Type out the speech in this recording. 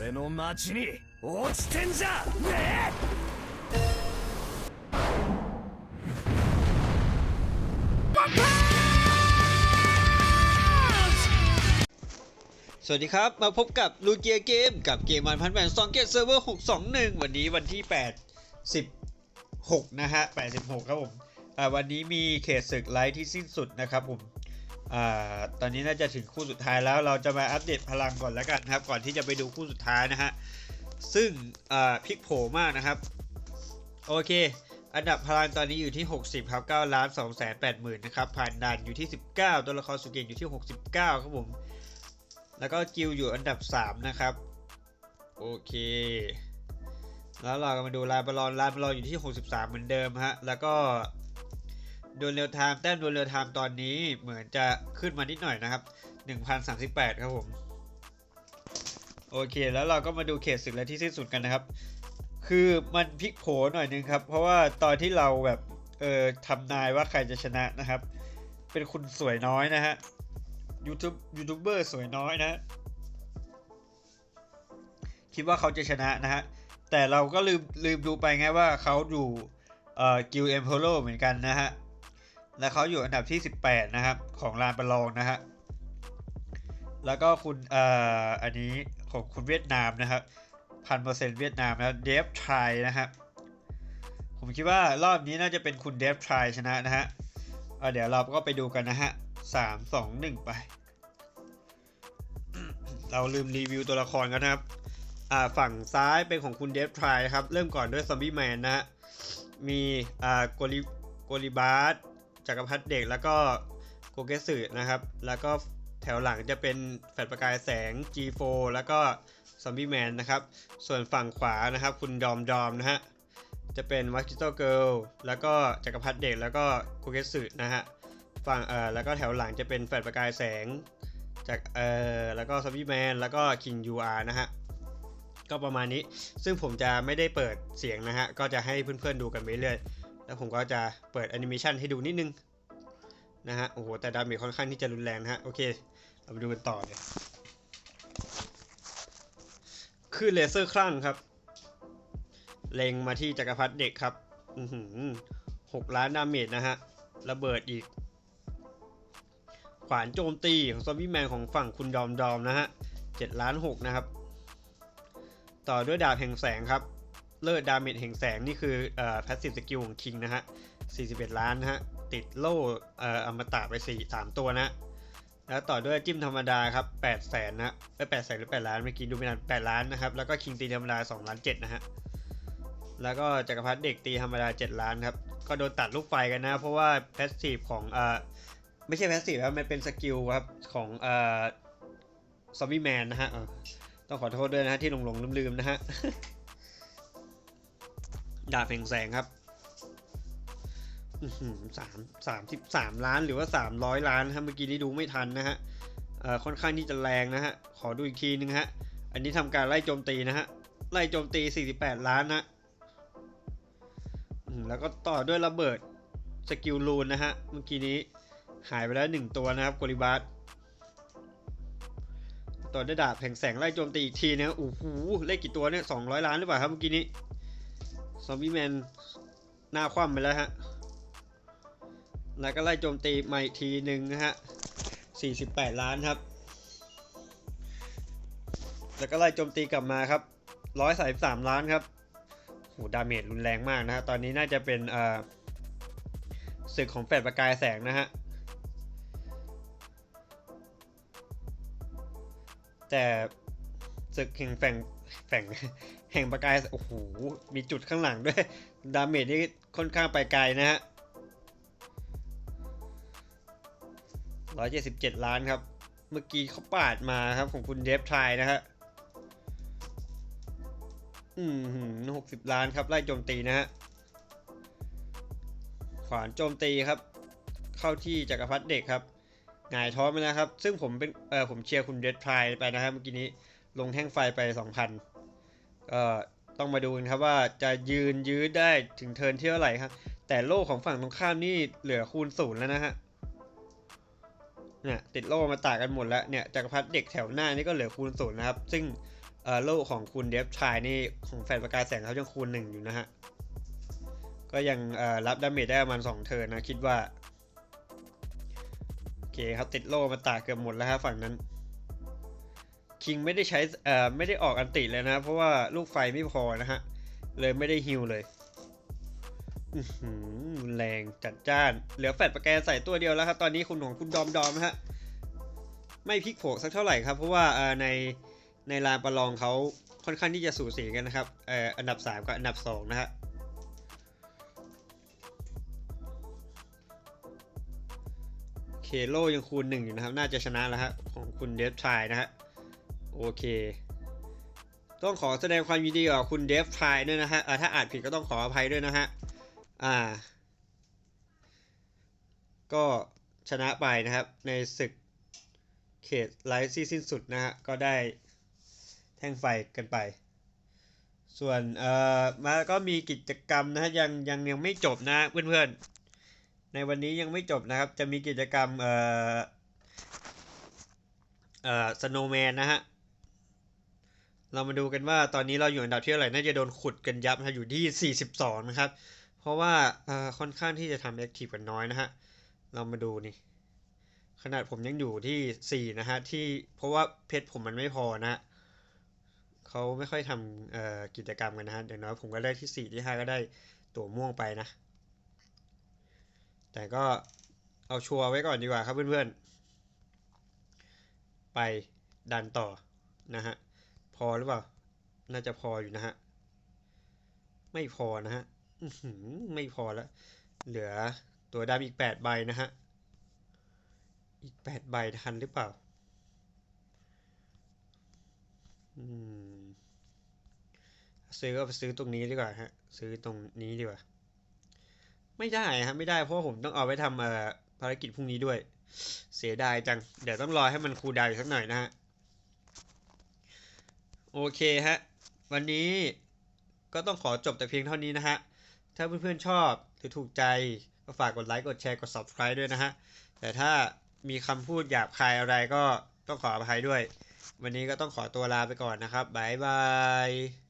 俺の町に落ちてんじゃね สวัสดีครับ มาพบกับลูเกียเกมกับเกมมันพันแปดสองเกตเซิร์ฟเวอร์หกสองหนึ่งวันนี้วันที่แปดสิบหกนะฮะแปดสิบหกครับผมอ่าวันนี้มีเขตศึกไลท์ที่สิ้นสุดนะครับผม อ่าตอนนี้น่าจะถึงคู่สุดท้ายแล้วเราจะมาอัปเดตพลังก่อนแล้วกันครับ ก่อนที่จะไปดูคู่สุดท้ายนะฮะซึ่งอ่าพลิกโผมากนะครับ โอเค อันดับพลังตอนนี้อยู่ที่ 60ครับ9ล้าน2แสน8หมื่นนะครับผ่านด่านอยู่ที่ 19 ตัวละครสุเก่งอยู่ที่ 69 ครับผม แล้วก็กิลอยู่อันดับ 3 นะครับ โอเคแล้วเราก็มาดูลานบอลลอนลาบอลลอนอยู่ที่ 63 เหมือนเดิมฮะแล้วก็ ดวลเรียวไทม์แต้มดวลเรียวไทม์ตอนนี้เหมือนจะขึ้นมานิดหน่อยนะครับ 1038 ครับผม โอเค แล้วเราก็มาดูเขตศึกและที่สิ้นสุดกันนะครับ คือมันพลิกโผหน่อยนึงครับ เพราะว่าตอนที่เราแบบเออทำนายว่าใครจะชนะนะครับ เป็นคุณสวยน้อยนะฮะยูทูบยูทูบเบอร์สวยน้อยนะ คิดว่าเขาจะชนะนะฮะ แต่เราก็ลืมลืมดูไปไงว่าเขาอยู่เอ่อกิลเอ็มโพโลเหมือนกันนะฮะ และเขาอยู่อันดับที่ 18 นะครับ ของลานประลองนะฮะแล้วก็คุณเอ่ออันนี้ของคุณเวียดนามนะครับพันเปอร์เซ็นต์เวียดนามนะเดฟทรายนะครับผมคิดว่ารอบนี้น่าจะเป็นคุณเดฟทรายชนะนะฮะเเดี๋ยวเราก็ไปดูกันนะฮะสามสองหนึ่งไป เราลืมรีวิวตัวละครกันนะครับอ่าฝั่งซ้ายเป็นของคุณเดฟทรายครับ เริ่มก่อนด้วยซอมบี้แมนนะฮะมีอ่าโกลิโกลิบาร์ จักรพรรดิเด็กแล้วก็โกเกสึนะครับ แล้วก็แถวหลังจะเป็นแฟลชประกายแสง G4 แล้วก็ซอมบี้แมนนะครับ ส่วนฝั่งขวานะครับคุณดอมดอมนะฮะ จะเป็นวัคิโตเกิลแล้วก็จักรพรรดิเด็กแล้วก็โกเกสึนะฮะ ฝั่งเอ่อแล้วก็แถวหลังจะเป็นแฟลชประกายแสงจากเอ่อแล้วก็ซอมบี้แมนแล้วก็คิงยูอาร์นะฮะก็ประมาณนี้ ซึ่งผมจะไม่ได้เปิดเสียงนะฮะ ก็จะให้เพื่อนๆดูกันไปเรื่อย แล้วผมก็จะเปิดแอนิเมชันให้ดูนิดนึงนะฮะ โอ้โห แต่ดาเมจค่อนข้างที่จะรุนแรงนะฮะ โอเค เราไปดูกันต่อเลยคือเลเซอร์คลั่งครับ เล็งมาที่จักรพรรดิเด็กครับ อือหือหกล้านดาเมจนะฮะ ระเบิดอีก ขวานโจมตีของซอมบี้แมนของฝั่งคุณดอมดอมนะฮะเจ็ดล้านหกนะครับ ต่อด้วยดาบแห่งแสงครับ เลิศดาเมจแห่งแสง นี่คือเอ่อ passive skill ของคิงนะฮะ 41 ล้านนะฮะ ติดโล่เอ่ออมตะไป 4 3 ตัวนะ แล้วต่อด้วยจิ้มธรรมดาครับ8แสนนะไม่8แสนหรือ 8 ล้านเมื่อกี้ดูไม่นาน8ล้านนะครับ แล้วก็คิงตีธรรมดา2ล้าน7นะฮะ แล้วก็จักรพรรดิเด็กตีธรรมดา 7 ล้านครับ ก็โดนตัดลูกไฟกันนะ เพราะว่า passive ของเอ่อไม่ใช่ passive ครับมันเป็นสกิลครับของเอ่อซอมบี้แมนนะฮะต้องขอโทษด้วยนะฮะที่หลงๆลืมๆนะฮะ ดาบแห่งแสงครับสามสามสิบสามล้านหรือว่าสามร้อยล้านนะครับเมื่อกี้นี้ดูไม่ทันนะฮะค่อนข้างที่จะแรงนะฮะ ขอดูอีกทีนึงฮะ อันนี้ทำการไล่โจมตีนะฮะ ไล่โจมตี 48 ล้านนะแล้วก็ต่อด้วยระเบิดสกิลลูนนะฮะ เมื่อกี้นี้หายไปแล้วหนึ่งตัวนะครับกลิบาสต่อด้วยดาบแห่งแสงไล่โจมตีอีกทีนะโอ้โหเลขกี่ตัวเนี่ย200 ล้านหรือเปล่าครับเมื่อกี้นี้ ซอมบี้แมนหน้าคว่ำไปแล้วฮะ แล้วก็ไล่โจมตีมาอีกทีหนึ่งนะฮะ 48 ล้านครับ แล้วก็ไล่โจมตีกลับมาครับ 133 ล้านครับโหดาเมจรุนแรงมากนะฮะ ตอนนี้น่าจะเป็นอ่อศึกของแฟดประกายแสงนะฮะ แต่ศึกแห่งแฝง แฝงแห่งประกายโอ้โหมีจุดข้างหลังด้วย ดาเมจนี่ค่อนข้างไปไกลนะฮะ177ล้านครับ เมื่อกี้เขาปาดมาครับของคุณเดฟทรายนะฮะอืมหกสิบล้านครับ ไล่โจมตีนะฮะ ขวานโจมตีครับ เข้าที่จักรพรรดิเด็กครับหงายท้องไปนะครับ ซึ่งผมเป็นเออผมเชียร์คุณเดฟทรายไปนะครับเมื่อกี้นี้ ลงแท่งไฟไป 2,000ก็ต้องมาดูกันครับว่าจะยืนยื้อได้ถึงเทิร์นที่เท่าไหร่ครับ แต่โล่ของฝั่งตรงข้ามนี่เหลือคูณศูนย์แล้วนะฮะเนี่ยติดโล่มาตากันหมดแล้วเนี่ยจักรพรรดิเด็กแถวหน้านี่ก็เหลือคูณศูนย์นะครับ ซึ่งโล่ของคุณเดฟชายนี่ของแฟนประกายแสงเขายังคูณหนึ่งอยู่นะฮะก็ยังรับดาเมจได้ประมาณสองเทิร์นนะคิดว่าโอเคครับติดโล่มาตากเกือบหมดแล้วครับฝั่งนั้น คิงไม่ได้ใช้เอ่อไม่ได้ออกอันติเลยนะ เพราะว่าลูกไฟไม่พอนะฮะ เลยไม่ได้ฮิลเลยแรงจัดจ้าน เหลือแฟดประแกนใส่ตัวเดียวแล้วครับ ตอนนี้คุณของคุณดอมดอมฮะ ไม่พลิกโผสักเท่าไหร่ครับ เพราะว่าในในลานประลองเขาค่อนข้างที่จะสูสีกันนะครับอ่ออันดับ 3 กับอันดับ 2 นะฮะเคโลยังคูณหนึ่งอยู่นะครับ น่าจะชนะแล้วฮะของคุณเดฟชายนะฮะ โอเค ต้องขอแสดงความยินดีกับคุณเดฟชายด้วยนะฮะอ่าถ้าอ่านผิดก็ต้องขออภัยด้วยนะฮะ อ่า ก็ชนะไปนะครับ ในศึกเขตไลท์ซีสิ้นสุดนะฮะ ก็ได้แท่งไฟกันไป ส่วนเอ่อมาก็มีกิจกรรมนะฮะยังยังยังไม่จบนะเพื่อนๆ ในวันนี้ยังไม่จบนะครับ จะมีกิจกรรมเอ่อเอ่อสโนว์แมนนะฮะ เรามาดูกันว่าตอนนี้เราอยู่อันดับที่เท่าไหร่น่าจะโดนขุดกันยับนะอยู่ที่ 42 นะครับ เพราะว่าค่อนข้างที่จะทำแอคทีฟกันน้อยนะฮะ เรามาดูนี่ ขนาดผมยังอยู่ที่ 4 นะฮะ ที่เพราะว่าเพชรผมมันไม่พอนะเขาไม่ค่อยทำกิจกรรมกันนะฮะอย่างน้อยผมก็ได้ที่ 4 ที่ 5 ก็ได้ตัวม่วงไปนะ แต่ก็เอาชัวร์ไว้ก่อนดีกว่าครับเพื่อนๆ ไปดันต่อนะฮะ อหรือเปล่า น่าจะพออยู่นะฮะ ไม่พอนะฮะไม่พอแล้ว เหลือตัวดำอีกแปดใบนะฮะ อีกแปดใบทันหรือเปล่า อืม ซื้อก็ไปซื้อตรงนี้ดีกว่าฮะ ซื้อตรงนี้ดีกว่า ไม่ได้ฮะ ไม่ได้เพราะผมต้องเอาไปทำภารกิจพรุ่งนี้ด้วย เสียดายจัง เดี๋ยวต้องรอให้มันคูลดาวอีกสักหน่อยนะฮะ โอเคฮะ วันนี้ก็ต้องขอจบแต่เพียงเท่านี้นะฮะ ถ้าเพื่อนๆชอบหรือถูกใจ ก็ฝากกดไลค์ กดแชร์ กด subscribe ด้วยนะฮะ แต่ถ้ามีคำพูดหยาบคายอะไรก็ต้องขออภัยด้วย วันนี้ก็ต้องขอตัวลาไปก่อนนะครับ บ๊ายบาย